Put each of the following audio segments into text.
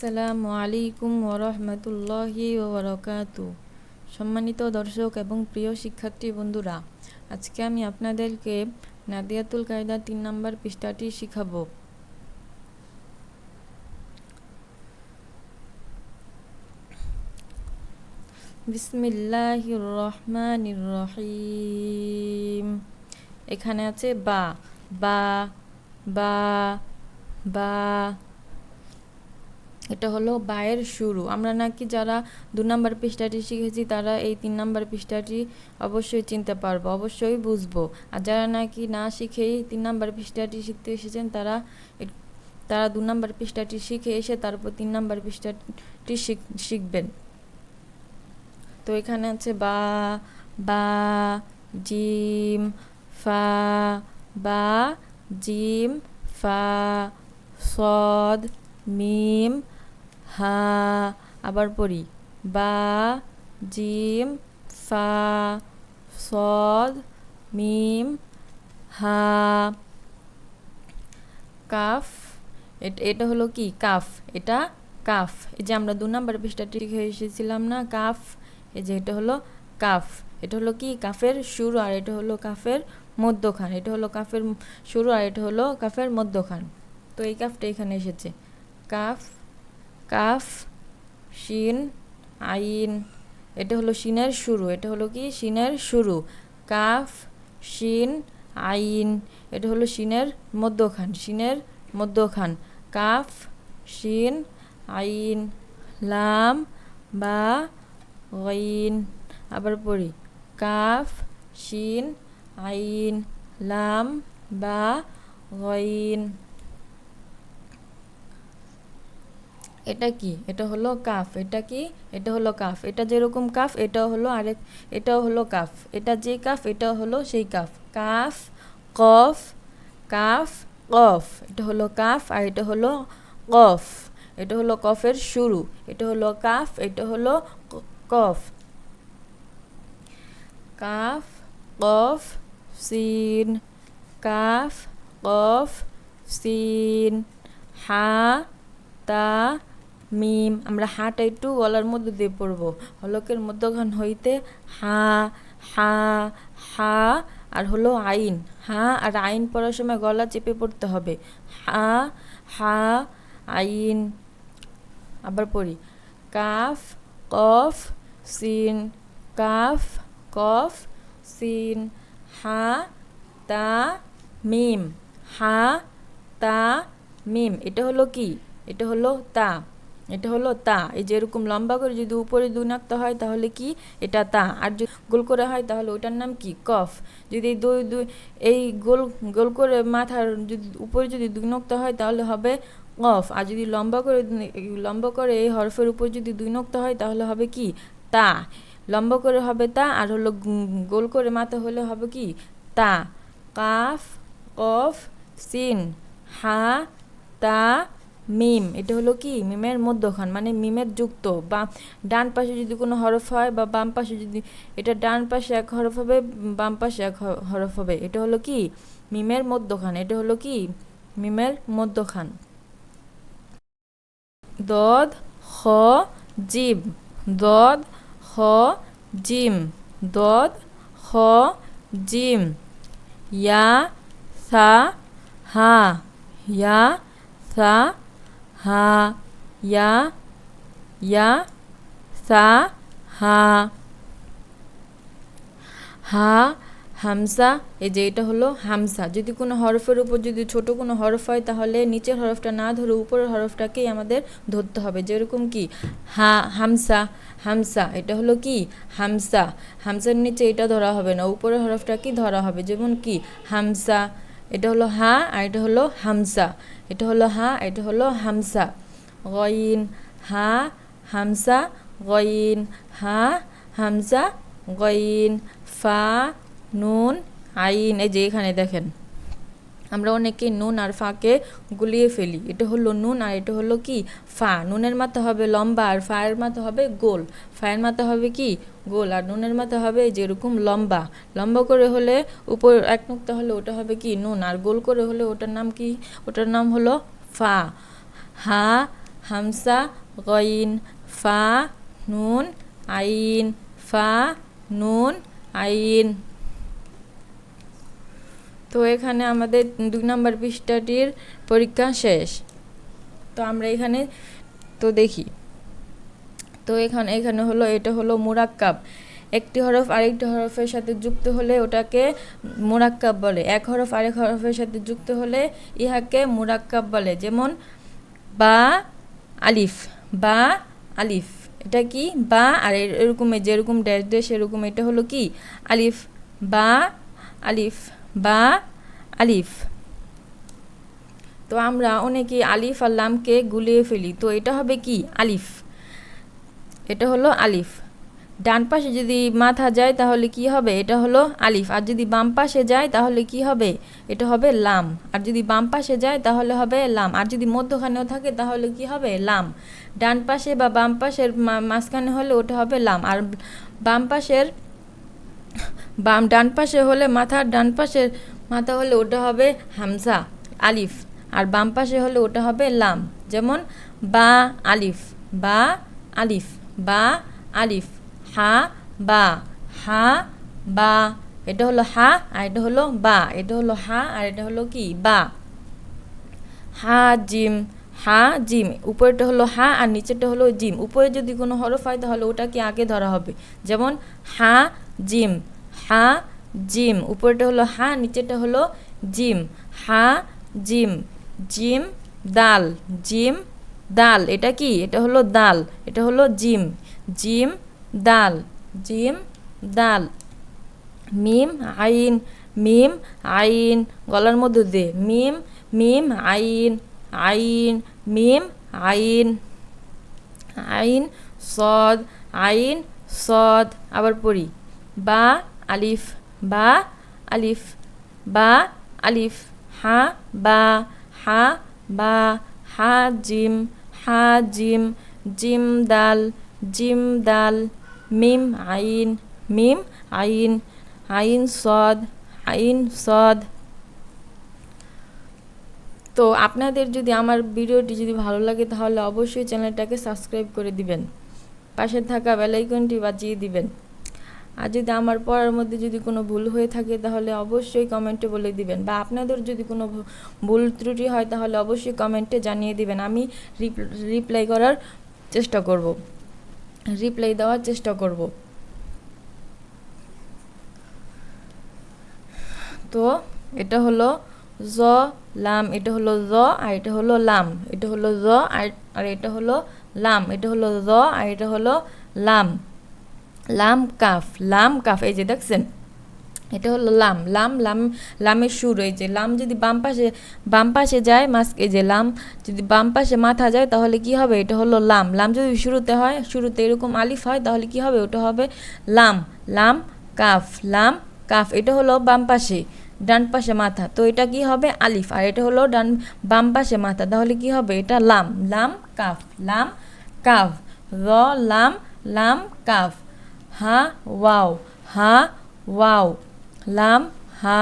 আসসালামু আলাইকুম ওরহমতুল্লাহি ওবরকাতু। সম্মানিত দর্শক এবং প্রিয় শিক্ষার্থী বন্ধুরা, আজকে আমি আপনাদেরকে নাদিয়াতুল কায়দা তিন নম্বর পৃষ্ঠাটি শিখাবো। বিসমিল্লাহির রহমানির রহিম। এখানে আছে বা বা বা বা এটা হলো বায়ের শুরু। আমরা নাকি যারা দু নম্বর পৃষ্ঠাটি শিখেছি, তারা এই তিন নম্বর পৃষ্ঠাটি অবশ্যই চিনতে পারব, অবশ্যই বুঝব। আর যারা নাকি না শিখেই তিন নম্বর পৃষ্ঠাটি শিখতে এসেছেন, তারা তারা দু নম্বর পৃষ্ঠাটি শিখে এসে তারপর তিন নম্বর পৃষ্ঠাটি শিখ- শিখবেন। তো এখানে আছে বা বা, জিম, ফা, বা, জিম, ফা, সদ, মিম হা, আবার পড়ি। বা, জিম, ফা, সদ, মিম, হা, কাফ, এট- হলো কি? কাফ। এটা কাফ। এই যে আমরা দু নম্বর পৃষ্ঠাটি লিখে এসেছিলাম না? কাফ। এই যে এটা হলো কাফ। এটা হলো কি? কাফের শুরু আর এটা হলো কাফের মধ্যখান। এটা হলো কাফের শুরু আর এটা হলো কাফের মধ্যখান। তো এই কাফটা এখানে এসেছে। কাফ কাফ, শিন, আইন। এটা হলো শিনের শুরু, এটা হলো কি? শিনের শুরু। কাফ, শিন, আইন। এটা হলো শিনের মধ্যখান শিনের মধ্যখান। কাফ, শিন, আইন। লাম, বা, গইন। আবার পড়ি। কাফ, শিন, আইন। লাম, বা, গইন। এটা কি? এটা হলো কাফ। এটা কি? এটা হলো কাফ। এটা যেরকম কাফ, এটাও হলো আরেক, এটাও হলো কাফ। এটা যে কাফ, এটাও হলো সেই কাফ। কাফ, কফ কাফ, কফ। এটা হলো কাফ আর এটা হলো কফ। এটা হলো কফের শুরু। এটা হলো কাফ, এটা হলো কফ। কাফ, কফ, সিন। কাফ, কফ, সিন। হা, তা মিম, আমরা হাটা একটু গলার মধ্যে দিয়ে পড়ব। হলকের মধ্যখান হইতে হা হা হা, আর হলো আইন। হা আর আইন পড়ার সময় গলা চেপে পড়তে হবে। হা হা, আইন। আবার পড়ি। কাফ, কফ, সিন। কাফ, কফ, সিন। হা, তা, মিম। হা, তা, মিম। এটা হলো কি? এটা হলো তা। এটা হলো তা। এই যে এরকম লম্বা করে যদি উপরে দুই নাকতে হয়, তাহলে কি? এটা তা। আর যদি গোল করে হয়, তাহলে ওটার নাম কি? কফ। যদি এই দুই দুই, এই গোল গোল করে মাথার যদি উপরে যদি দুই নক্তা হয়, তাহলে হবে কফ। আর যদি লম্বা করে লম্বা করে এই হরফের উপর যদি দুই নক্তা হয়, তাহলে হবে কি? তা। লম্বা করে হবে তা, আর হলো গোল করে মাথা হলে হবে কি? তা। কাফ, কফ, সিন। হা, তা মিম, এটা হলো কি? মিমের মধ্যখান মানে মিমের যুক্ত, বা ডান পাশে যদি কোনো হরফ হয়, বা বাম পাশে যদি, এটা ডান পাশে এক হরফ হবে, বাম পাশে এক হরফ হবে, এটা হলো কি? মিমের মধ্যখান, এটা হলো কি? মিমের মধ্যখান। দদ খ জিম, দদ খ জিম, দদ খ জিম, ইয়া, সা, হা, ইয়া, সা হা, ইয়া ইয়া, সা, হা। হা, হামসা, এই যে এটা হলো হামসা। যদি কোনো হরফের উপর যদি ছোট কোনো হরফ হয়, তাহলে নিচের হরফটা না ধরে উপরের হরফটাকেই আমাদের ধরতে হবে। যেরকম কি? হা, হামসা হামসা, এটা হলো কি? হামসা। হামসার নিচে এটা ধরা হবে না, উপরের হরফটাকেই ধরা হবে। যেমন কি? হামসা এটা হলো হা আর এটা হলো হামসা এটা হলো হা এটা হলো হামসা গইন হা হামসা গইন হা হামসা গইন ফা, নুন, আইন, এই যে এখানে দেখেন। আমরা অনেকে নুন আর ফাকে গুলিয়ে ফেলি। এটা হলো নুন আর এটা হলো কি? ফা। নুনের মাথা হবে লম্বা আর ফায়ের মাথা হবে গোল। ফায়ের মাথা হবে কি? গোল। আর নুনের মাথা হবে যেরকম লম্বা। লম্বা করে হলে উপর এক নুক্তা হলে ওটা হবে কি? নুন। আর গোল করে হলে ওটার নাম কি? ওটার নাম হলো ফা। হা, হামসা, গইন। ফা, নুন, আইন। ফা, নুন, আইন। তো এখানে আমাদের দুই নম্বর পৃষ্ঠাটির পরীক্ষা শেষ। তো আমরা এখানে, তো দেখি। তো এখানে এখানে হলো, এটা হলো মুরাক্কাব। একটি হরফ আরেকটি হরফের সাথে যুক্ত হলে ওটাকে মুরাক্কাব বলে। এক হরফ আরেক হরফের সাথে যুক্ত হলে ইহাকে মুরাক্কাব বলে। যেমন, বা, আলিফ বা, আলিফ। এটা কি? বা, আর এরকম যেরকম ড্যাশ ড্যাশ এরকম এটা হলো কি? আলিফ, বা, আলিফ। বা আলিফ। তো আমরা অনেকে আলিফ আর লামকে গুলিয়ে ফেলি। তো এটা হবে কি? আলিফ। এটা হলো আলিফ। ডান পাশে যদি মাথা যায় তাহলে কি হবে? এটা হলো আলিফ। আর যদি বাম পাশে যায় তাহলে কি হবে? এটা হবে লাম। আর যদি বাম পাশে যায় তাহলে হবে লাম। আর যদি মধ্যখানেও থাকে তাহলে কি হবে? লাম। ডান পাশে বা বাম পাশের মাঝখানে হলে ওটা হবে লাম। আর বাম পাশের বাম ডান পাশে হলে মাথার ডান পাশের মাথা হলে ওটা হবে হামসা আলিফ। আর বাম পাশে হলে ওটা হবে লাম। যেমন, বা, আলিফ বা আলিফ বা, আলিফ। হা, বা হা, বা। এটা হলো হা, আর এটা হলো বা। এটা হলো হা, আর এটা হলো কি? বা। হা, জিম হা, জিম। উপরেটা হলো হা, আর নিচেরটা হলো জিম। উপরে যদি কোনো হরফ হয় তাহলে ওটাকে আগে ধরা হবে। যেমন, হা জিম। হা, জিম। উপরেটা হলো হা, নিচেরটা হলো জিম। হা, জিম। জিম, দাল। জিম, দাল। এটা কি? এটা হলো দাল। এটা হলো জিম। জিম, দাল। জিম, দাল। মিম, আইন। মিম, আইন। গলার মধ্যে দে মিম মিম, আইন। আইন। মিম, আইন। আইন, সদ। আইন, সদ। আবার পড়ি। বা আলিফ বা আলিফ বা আলিফ, হা, বা হা বা হা, জিম হা, জিম জিম দাল জিম দাল, মিম, আইন মিম, আইন আইন সদ আইন সদ। তো আপনাদের যদি আমার ভিডিওটি যদি ভালো লাগে তাহলে অবশ্যই চ্যানেলটাকে সাবস্ক্রাইব করে দিবেন। পাশে থাকা বেলাইকনটি বাজিয়ে দিবেন। আর যদি আমার পড়ার মধ্যে যদি কোনো ভুল হয়ে থাকে, তাহলে অবশ্যই কমেন্টে বলে দিবেন। বা আপনাদের যদি কোনো ভুল ত্রুটি হয়, তাহলে অবশ্যই কমেন্টে জানিয়ে দিবেন। আমি রিপ্লাই করার চেষ্টা করব। রিপ্লাই দেওয়ার চেষ্টা করব। তো এটা হলো জ, লাম। এটা হলো জ, আর এটা হলো লাম। এটা হলো জ আর এটা হলো লাম। এটা হলো জ, আর এটা হলো লাম। লাম কাফ লাম কাফ, এই যে দেখছেন? এটা হলো লাম লাম লাম, লামের সুর, এই যে লাম যদি বাম পাশে বাম পাশে যায়, মাস এই যে লাম যদি বাম পাশে মাথা যায়, তাহলে কি হবে? এটা হলো লাম লাম যদি শুরুতে হয়, শুরুতে এরকম আলিফ হয়, তাহলে কি হবে? ওটা হবে লাম লাম কাফ লাম কাফ, এটা হলো বাম পাশে, ডান পাশে মাথা, তো এটা কি হবে? আলিফ, আর এটা হলো ডান, বাম পাশে মাথা, তাহলে কি হবে? এটা লাম লাম কাফ লাম কাফ, র, লাম লাম কাফ হা, ওয়াও হা, ওয়াও, লাম, হা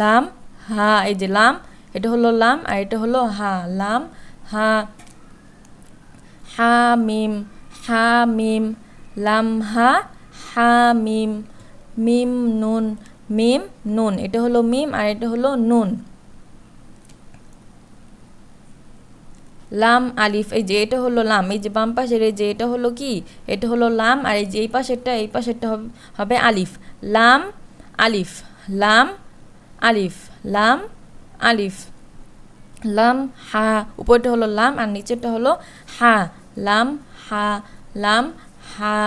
লাম, হা, এই যে লাম, এটা হলো লাম আর এটা হলো হা, লাম, হা হা, মিম হা, মিম, লাম, হা হা, মিম মিম, নুন মিম, নুন, এটা হলো মিম আর এটা হলো নুন। লাম আলিফ, এই যে এটা হলো লাম, এই যে বাম পাশের, এই যে এটা হলো কি? এটা হলো লাম, আর এই যে এই পাশেরটা এই পাশেরটা হবে আলিফ। লাম আলিফ লাম আলিফ লাম আলিফ। লাম, হা, উপরটা হলো লাম, আর নিচেরটা হলো হা, লাম হা লাম হা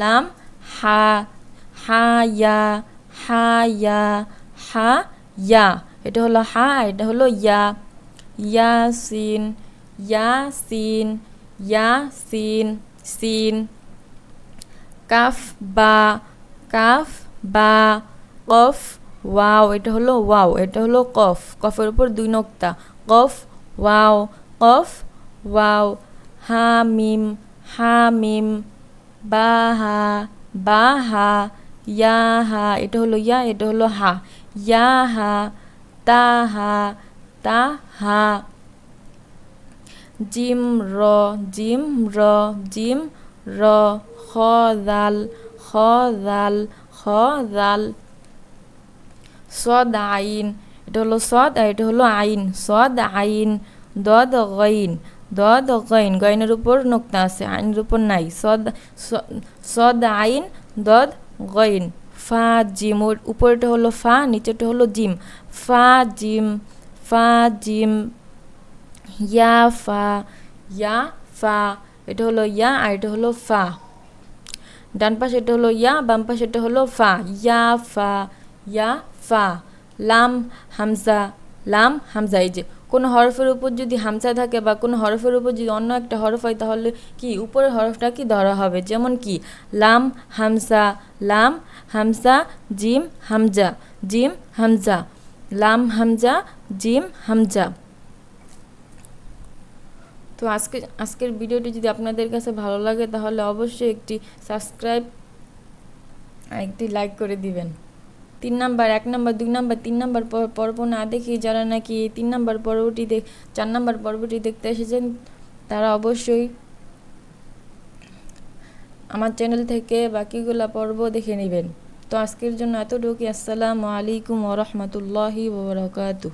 লাম, হা হা, ইয়া হা ইয়া হা, ইয়া। এটা হলো হা এটা হলো ইয়া। ইয়াসিন ইয়াসিন ইয়াসিন সিন কাফ বা কাফ বা কফ ওয়াও এটা হলো ওয়াও এটা হলো কফ কফের উপর দুই নক্তা কফ ওয়াও কফ ওয়াও হা মিম হা মিম বা হা বা হা ইয়া হা এটা হলো ইয়া এটা হলো হা ইয়া হা তা হা তা হা জিম র জিম র জিম র খ দাল খ দাল খ দাল। সদ আইন, এটা হলো সদ আর এটা হলো আইন। সদ আইন, দদ গইন দদ গইন, গইনের উপর নোক্তা আছে, আইনের উপর নাই। সদ সদ আইন, দদ গইন। ফা, জিম, ওর হলো ফা নিচেটা হলো জিম। ফা জিম ফা, জিম। ইয়া ফা ইয়া ফা এটা হলো ইয়া আর এটা হলো ফা ডান পাশে এটা হলো ইয়া বাম পাশে এটা হলো ফা ইয়া ফা ইয়া ফা লাম, হামজা লাম, হামজা, এই যে। কোনো হরফের উপর যদি হামজা থাকে বা কোনো হরফের উপর যদি অন্য একটা হরফ হয়, তাহলে কি উপরের হরফটা কি ধরা হবে? যেমন কি, লাম হামসা লাম হামসা জিম, হামজা জিম, হামজা। লাম, হামজা, জিম, হামজা। তো আজকে, আজকের ভিডিওটি যদি আপনাদের কাছে ভালো লাগে, তাহলে অবশ্যই একটি সাবস্ক্রাইব, একটি লাইক করে দিবেন। তিন নাম্বার, এক নাম্বার, দুই নাম্বার, তিন নাম্বার পর্ব না দেখে যারা নাকি তিন নাম্বার পর্বটি দেখ, চার নাম্বার পর্বটি দেখতে এসেছেন, তারা অবশ্যই আমার চ্যানেল থেকে বাকিগুলা পর্ব দেখে নেবেন। তো আজকের জন্য এতটুকুই। আসসালামু আলাইকুম ওরহমতুল্লাহি ওবরাকাতু